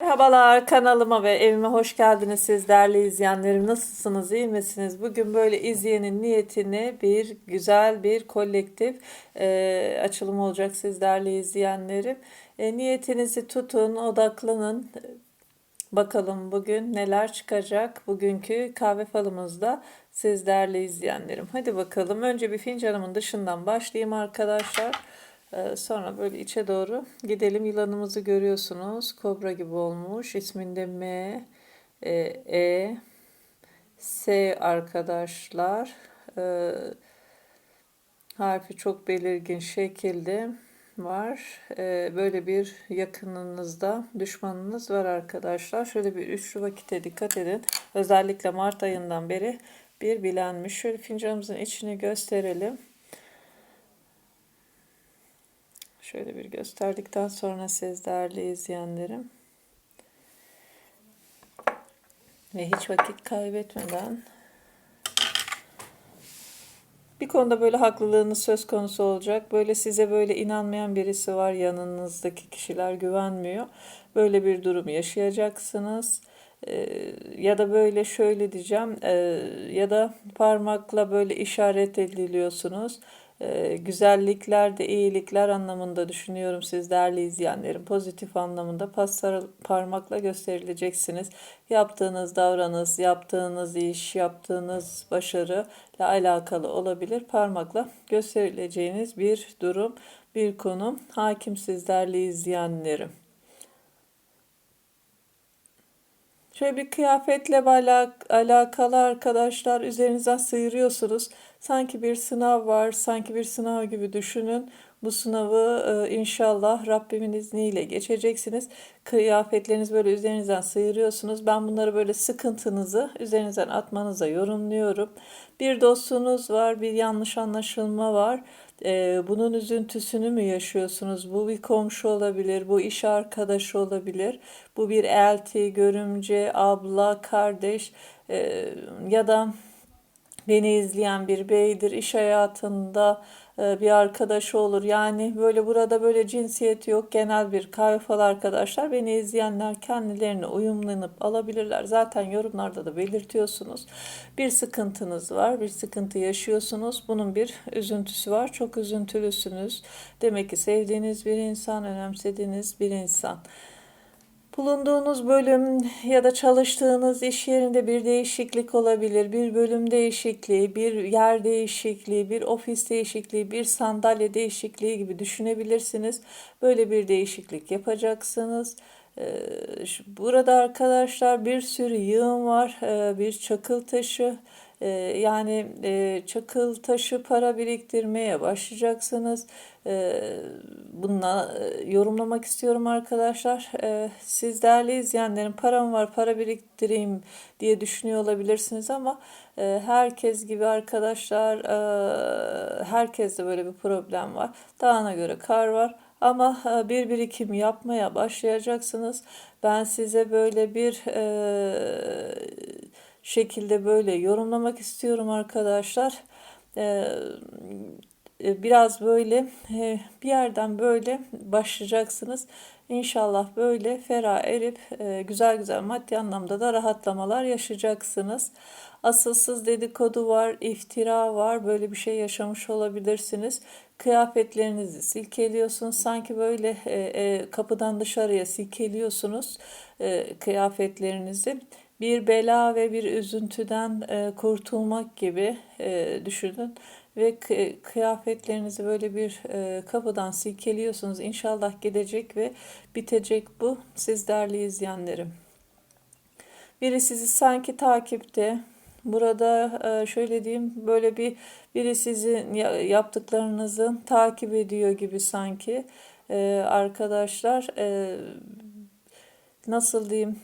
Merhabalar kanalıma ve evime hoş geldiniz siz değerli izleyenlerim. Nasılsınız, iyi misiniz? Bugün böyle izleyenin niyetini bir güzel bir kolektif e, açılım olacak siz değerli izleyenlerim. E, niyetinizi tutun, odaklanın. Bakalım bugün neler çıkacak bugünkü kahve falımızda siz değerli izleyenlerim. Hadi bakalım önce bir fincanımın dışından başlayayım arkadaşlar. Ee, sonra böyle içe doğru gidelim. Yılanımızı görüyorsunuz. Kobra gibi olmuş. İsminde M, E, E S arkadaşlar. Ee, harfi çok belirgin şekilde var. Ee, böyle bir yakınınızda düşmanınız var arkadaşlar. Şöyle bir üçlü vakite dikkat edin. Özellikle Mart ayından beri bir bilenmiş. Şöyle fincanımızın içini gösterelim. Şöyle bir gösterdikten sonra siz değerli izleyenlerim ve hiç vakit kaybetmeden bir konuda böyle haklılığınız söz konusu olacak. Böyle size böyle inanmayan birisi var yanınızdaki kişiler güvenmiyor. Böyle bir durum yaşayacaksınız. Ee, ya da böyle şöyle diyeceğim e, ya da parmakla böyle işaret ediliyorsunuz e, güzellikler de iyilikler anlamında düşünüyorum siz değerli izleyenlerim. Pozitif anlamında pasar, parmakla gösterileceksiniz. Yaptığınız davranış, yaptığınız iş, yaptığınız başarı ile alakalı olabilir. Parmakla gösterileceğiniz bir durum, bir konu. Hakim siz değerli izleyenlerim. Şöyle bir kıyafetle alakalı arkadaşlar üzerinizden sıyırıyorsunuz. Sanki bir sınav var, sanki bir sınav gibi düşünün. Bu sınavı e, inşallah Rabbimin izniyle geçeceksiniz. Kıyafetleriniz böyle üzerinizden sıyırıyorsunuz. Ben bunları böyle sıkıntınızı üzerinizden atmanıza yorumluyorum. Bir dostunuz var, bir yanlış anlaşılma var. E, bunun üzüntüsünü mü yaşıyorsunuz? Bu bir komşu olabilir, bu iş arkadaşı olabilir, bu bir elti, görümce, abla, kardeş e, ya da beni izleyen bir beydir, iş hayatında bir arkadaşı olur. Yani böyle burada böyle cinsiyet yok. Genel bir kahve fal arkadaşlar. Beni izleyenler kendilerine uyumlanıp alabilirler. Zaten yorumlarda da belirtiyorsunuz. Bir sıkıntınız var. Bir sıkıntı yaşıyorsunuz. Bunun bir üzüntüsü var. Çok üzüntülüsünüz. Demek ki sevdiğiniz bir insan, önemsediğiniz bir insan. Bulunduğunuz bölüm ya da çalıştığınız iş yerinde bir değişiklik olabilir. Bir bölüm değişikliği, bir yer değişikliği, bir ofis değişikliği, bir sandalye değişikliği gibi düşünebilirsiniz. Böyle bir değişiklik yapacaksınız. Ee, burada arkadaşlar bir sürü yığın var. Ee, bir çakıl taşı. Ee, yani e, çakıl taşı para biriktirmeye başlayacaksınız. Bununla e, yorumlamak istiyorum arkadaşlar. Siz değerli izleyenlerin param var para biriktireyim diye düşünüyor olabilirsiniz ama e, herkes gibi arkadaşlar herkeste böyle bir problem var. Dağına göre kar var. Ama bir birikim yapmaya başlayacaksınız. Ben size böyle bir e, şekilde böyle yorumlamak istiyorum arkadaşlar. E, biraz böyle e, bir yerden böyle başlayacaksınız. İnşallah böyle ferah erip e, güzel güzel maddi anlamda da rahatlamalar yaşayacaksınız. Asılsız dedikodu var, iftira var. Böyle bir şey yaşamış olabilirsiniz. Kıyafetlerinizi silkeliyorsunuz. Sanki böyle kapıdan dışarıya silkeliyorsunuz kıyafetlerinizi. Bir bela ve bir üzüntüden e, kurtulmak gibi e, düşünün ve kıyafetlerinizi böyle bir e, kapıdan silkeliyorsunuz. İnşallah gidecek ve bitecek bu siz değerli izleyenlerim. Biri sizi sanki takipte, Burada e, şöyle diyeyim böyle bir biri sizin yaptıklarınızı takip ediyor gibi sanki arkadaşlar nasıl diyeyim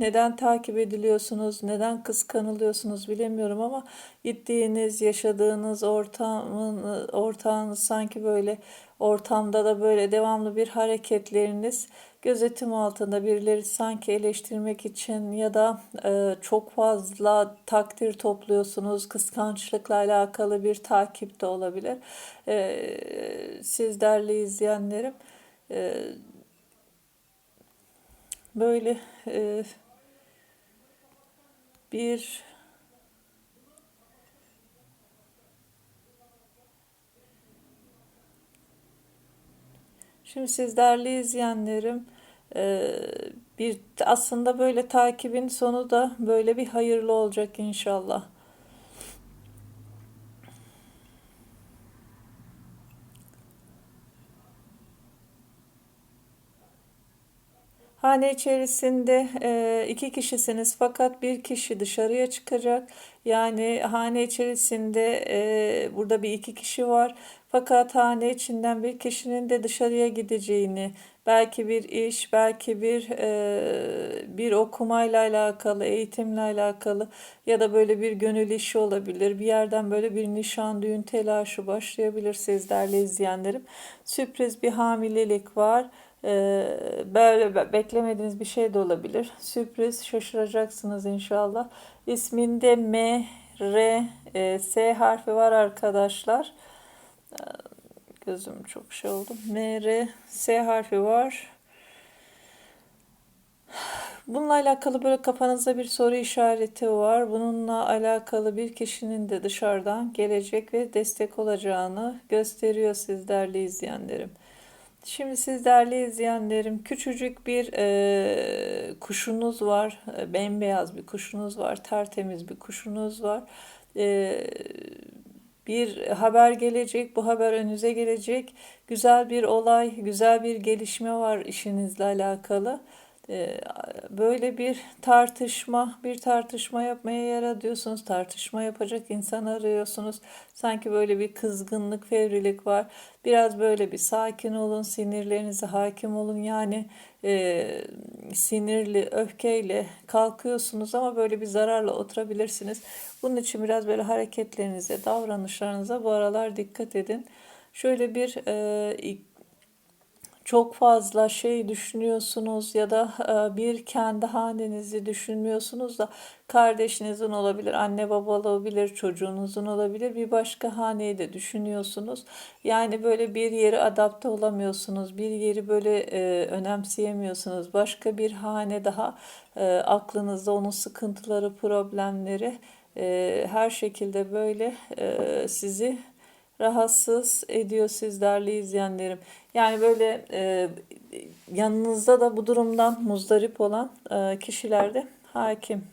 neden takip ediliyorsunuz, neden kıskanılıyorsunuz bilemiyorum ama gittiğiniz, yaşadığınız ortamın ortağınız sanki böyle ortamda da böyle devamlı bir hareketleriniz gözetim altında birileri sanki eleştirmek için ya da e, çok fazla takdir topluyorsunuz. Kıskançlıkla alakalı bir takip de olabilir. E, siz değerli izleyenlerim e, böyle e, bir Şimdi siz değerli izleyenlerim e, bir aslında böyle takibin sonu da böyle bir hayırlı olacak inşallah. Hane içerisinde e, iki kişisiniz fakat bir kişi dışarıya çıkacak. Yani hane içerisinde e, burada bir iki kişi var. Fakat hane içinden bir kişinin de dışarıya gideceğini, belki bir iş, belki bir e, bir okumayla alakalı, eğitimle alakalı ya da böyle bir gönül işi olabilir. Bir yerden böyle bir nişan, düğün telaşı başlayabilir sizlerle izleyenlerim. Sürpriz bir hamilelik var. Ee, böyle beklemediğiniz bir şey de olabilir. Sürpriz şaşıracaksınız inşallah. İsminde M, R, e, S harfi var arkadaşlar. Ee, gözüm çok şey oldu. M, R, S harfi var. Bununla alakalı böyle kafanızda bir soru işareti var. Bununla alakalı bir kişinin de dışarıdan gelecek ve destek olacağını gösteriyor sizlerle izleyenlerim. Şimdi siz değerli izleyenlerim küçücük bir e, kuşunuz var. E, bembeyaz bir kuşunuz var. Tertemiz bir kuşunuz var. E, bir haber gelecek. Bu haber önünüze gelecek. Güzel bir olay, güzel bir gelişme var işinizle alakalı. Ee, böyle bir tartışma, bir tartışma yapmaya yer arıyorsunuz. Tartışma yapacak insan arıyorsunuz. Sanki böyle bir kızgınlık, fevrilik var. Biraz böyle bir sakin olun, sinirlerinize hakim olun. Yani e, sinirli, öfkeyle kalkıyorsunuz ama böyle bir zararla oturabilirsiniz. Bunun için biraz böyle hareketlerinize, davranışlarınıza bu aralar dikkat edin. Şöyle bir e, çok fazla şey düşünüyorsunuz ya da e, bir kendi hanenizi düşünmüyorsunuz da kardeşinizin olabilir, anne baba olabilir, çocuğunuzun olabilir, bir başka haneyi de düşünüyorsunuz. Yani böyle bir yeri adapte olamıyorsunuz, bir yeri böyle e, önemseyemiyorsunuz. Başka bir hane daha e, aklınızda onun sıkıntıları, problemleri e, her şekilde böyle sizi rahatsız ediyor siz değerli izleyenlerim. Yani böyle e, yanınızda da bu durumdan muzdarip olan e, kişiler de hakim.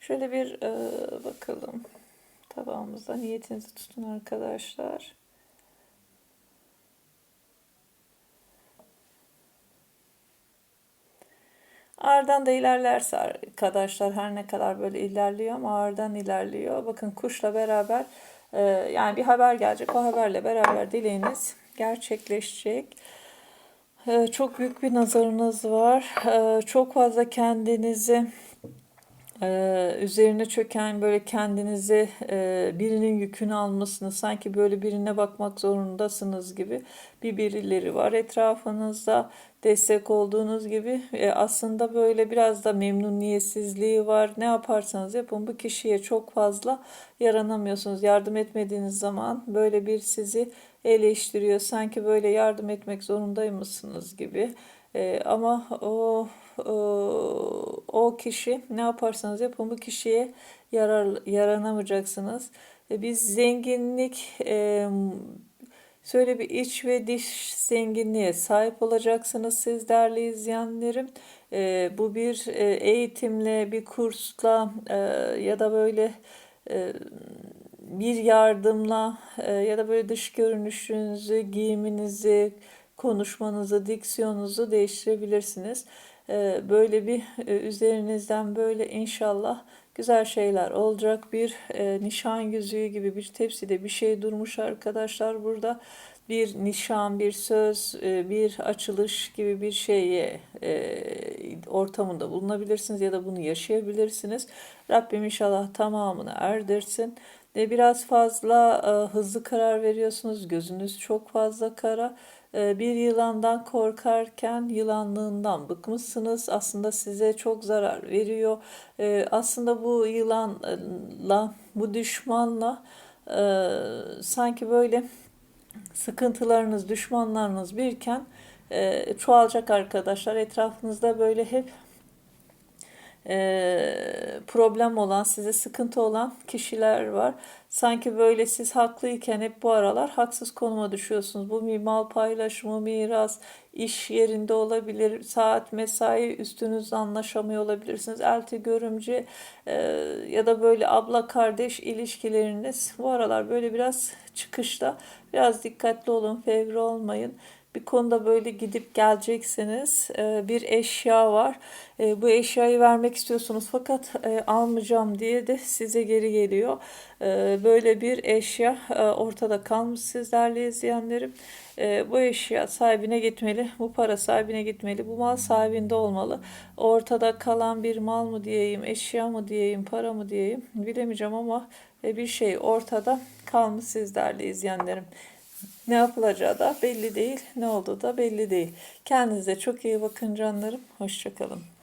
Şöyle bir e, bakalım tabağımızda niyetinizi tutun arkadaşlar. Ağırdan da ilerlerse arkadaşlar her ne kadar böyle ilerliyor ama ağırdan ilerliyor. Bakın kuşla beraber e, yani bir haber gelecek. O haberle beraber dileğiniz gerçekleşecek. Ee, çok büyük bir nazarınız var. Ee, çok fazla kendinizi e, üzerine çöken böyle kendinizi e, birinin yükünü almasını sanki böyle birine bakmak zorundasınız gibi bir birileri var etrafınızda destek olduğunuz gibi e, aslında böyle biraz da memnuniyetsizliği var. Ne yaparsanız yapın bu kişiye çok fazla yaranamıyorsunuz. Yardım etmediğiniz zaman böyle bir sizi eleştiriyor. Sanki böyle yardım etmek zorundaymışsınız gibi. E, ama o, o kişi ne yaparsanız yapın bu kişiye yarar yaranamayacaksınız. E, biz zenginlik e, Şöyle bir iç ve dış zenginliğe sahip olacaksınız siz değerli izleyenlerim. E, bu bir e, eğitimle, bir kursla e, ya da böyle e, bir yardımla e, ya da böyle dış görünüşünüzü, giyiminizi, konuşmanızı, diksiyonunuzu değiştirebilirsiniz. E, böyle bir e, üzerinizden böyle inşallah güzel şeyler olacak. Bir e, nişan yüzüğü gibi bir tepside bir şey durmuş arkadaşlar burada. Bir nişan, bir söz, e, bir açılış gibi bir şeye ortamında bulunabilirsiniz ya da bunu yaşayabilirsiniz. Rabbim inşallah tamamını erdirsin. Biraz fazla hızlı karar veriyorsunuz. Gözünüz çok fazla kara. E, bir yılandan korkarken yılanlığından bıkmışsınız. Aslında size çok zarar veriyor. E, aslında bu yılanla, bu düşmanla e, sanki böyle sıkıntılarınız, düşmanlarınız birken e, çoğalacak arkadaşlar. Etrafınızda böyle hep problem olan, size sıkıntı olan kişiler var. Sanki böyle siz haklıyken hep bu aralar haksız konuma düşüyorsunuz. Bu mal paylaşımı, miras, iş yerinde olabilir, saat, mesai üstünüzle anlaşamıyor olabilirsiniz. Elti, görümce e, ya da böyle abla kardeş ilişkileriniz bu aralar böyle biraz çıkışta. Biraz dikkatli olun, fevri olmayın bir konuda böyle gidip geleceksiniz. Ee, bir eşya var. Ee, bu eşyayı vermek istiyorsunuz fakat e, almayacağım diye de size geri geliyor. Böyle bir eşya e, ortada kalmış sizlerle izleyenlerim. Bu eşya sahibine gitmeli, bu para sahibine gitmeli, bu mal sahibinde olmalı. Ortada kalan bir mal mı diyeyim, eşya mı diyeyim, para mı diyeyim bilemeyeceğim ama e, bir şey ortada kalmış sizlerle izleyenlerim. Ne yapılacağı da belli değil, ne olduğu da belli değil. Kendinize çok iyi bakın canlarım. Hoşçakalın.